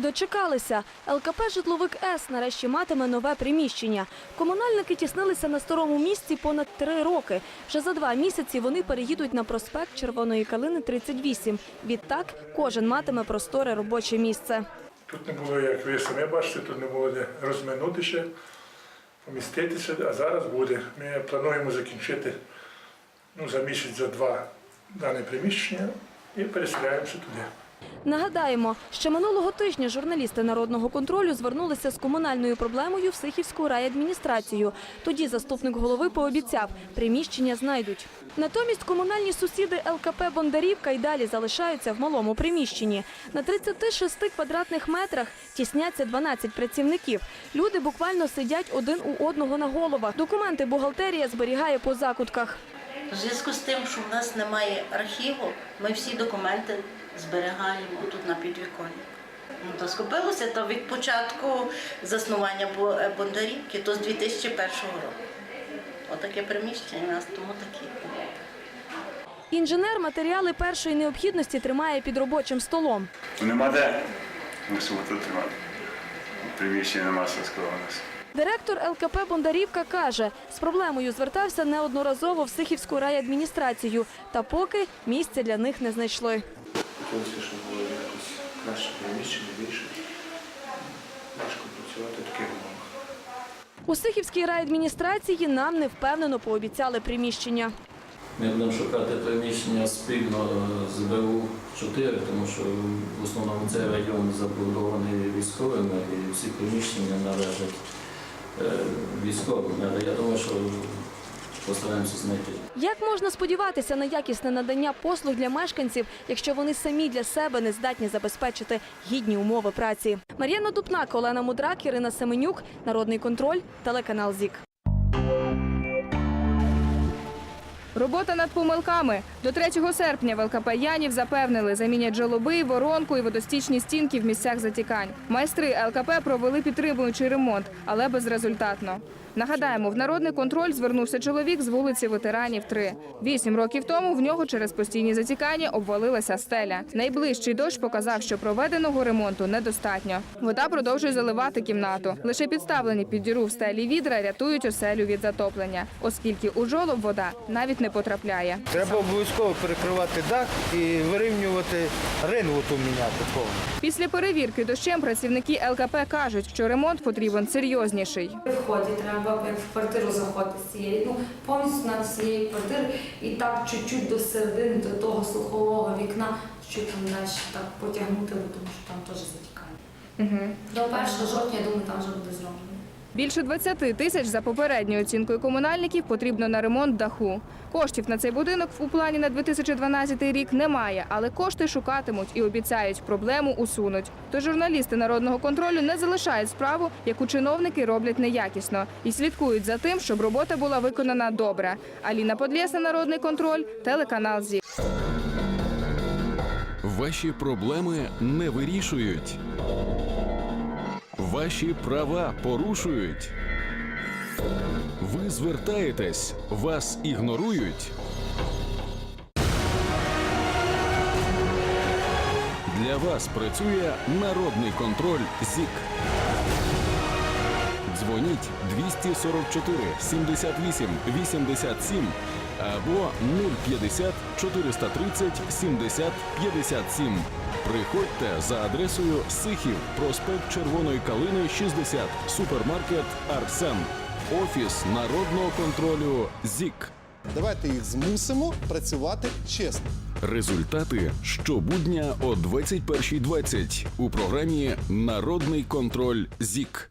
Дочекалися. ЛКП «Житловик С» нарешті матиме нове приміщення. Комунальники тіснилися на старому місці понад три роки. Вже за два місяці вони переїдуть на проспект Червоної Калини, 38. Відтак кожен матиме просторе робоче місце. Тут не було, як ви самі бачите, тут не було де розминутися, поміститися, а зараз буде. Ми плануємо закінчити ну, за місяць, за два дане приміщення і переселяємося туди. Нагадаємо, ще минулого тижня журналісти народного контролю звернулися з комунальною проблемою в Сихівську райадміністрацію. Тоді заступник голови пообіцяв, приміщення знайдуть. Натомість комунальні сусіди ЛКП Бондарівка й далі залишаються в малому приміщенні. На 36 квадратних метрах тісняться 12 працівників. Люди буквально сидять один у одного на головах. Документи бухгалтерія зберігає по закутках. У зв'язку з тим, що в нас немає архіву, ми всі документи зберігаємо тут на підвіконні. Ну, то скопилося то від початку заснування е, Бондарівки, то з 2001 року. Отаке приміщення у нас тому такі. Інженер матеріали першої необхідності тримає під робочим столом. Нема де. Мусимо тут тримати. Приміщення нема сільського у нас. Директор ЛКП Бондарівка каже, з проблемою звертався неодноразово в Сихівську райадміністрацію, та поки місця для них не знайшли. Хотілося, щоб було якось краще приміщення, більше. Важко працювати в таких умовах. У Сихівській райадміністрації нам невпевнено пообіцяли приміщення. Ми будемо шукати приміщення спільно з БУ-4, тому що в основному цей район забудований військовими і всі приміщення належать військовим. Але я думаю, що постараємося знайти. Як можна сподіватися на якісне надання послуг для мешканців, якщо вони самі для себе не здатні забезпечити гідні умови праці? Мар'яна Дубнак, Олена Мудрак, Ірина Семенюк, Народний контроль, телеканал ЗІК. Робота над помилками. До 3 серпня в ЛКП Янів запевнили, замінять жолоби, воронку і водостічні стінки в місцях затікань. Майстри ЛКП провели підтримуючий ремонт, але безрезультатно. Нагадаємо, в народний контроль звернувся чоловік з вулиці ветеранів 3. Вісім років тому в нього через постійні затікання обвалилася стеля. Найближчий дощ показав, що проведеного ремонту недостатньо. Вода продовжує заливати кімнату. Лише підставлені під діру в стелі відра рятують оселю від затоплення, оскільки у жолоб вода навіть не потрапляє. Треба обов'язково перекривати дах і вирівнювати ринвуту міняти повністю. Після перевірки дощем працівники ЛКП кажуть, що ремонт потрібен серйозніший. Вході треба в квартиру заходити з цієї, ну повністю на цієї квартири і так чуть-чуть до середини, до того сухого вікна, що там далі так потягнути, бо тому що там теж затікає. До 1 жовтня, я думаю, там вже буде зроблено. Більше 20 тисяч за попередньою оцінкою комунальників потрібно на ремонт даху. Коштів на цей будинок у плані на 2012 рік немає, але кошти шукатимуть і обіцяють, проблему усунуть. Тож журналісти народного контролю не залишають справу, яку чиновники роблять неякісно, і слідкують за тим, щоб робота була виконана добре. Аліна Подлєсна, народний контроль, телеканал ЗІ. Ваші проблеми не вирішують. Ваші права порушують. Ви звертаєтесь, вас ігнорують. Для вас працює народний контроль ЗІК. Дзвоніть 244 78 87 або 050 430 70 57. Приходьте за адресою Сихів, проспект Червоної Калини, 60, супермаркет Арсен, офіс народного контролю ЗІК. Давайте їх змусимо працювати чесно. Результати щобудня о 21.20 у програмі Народний контроль ЗІК.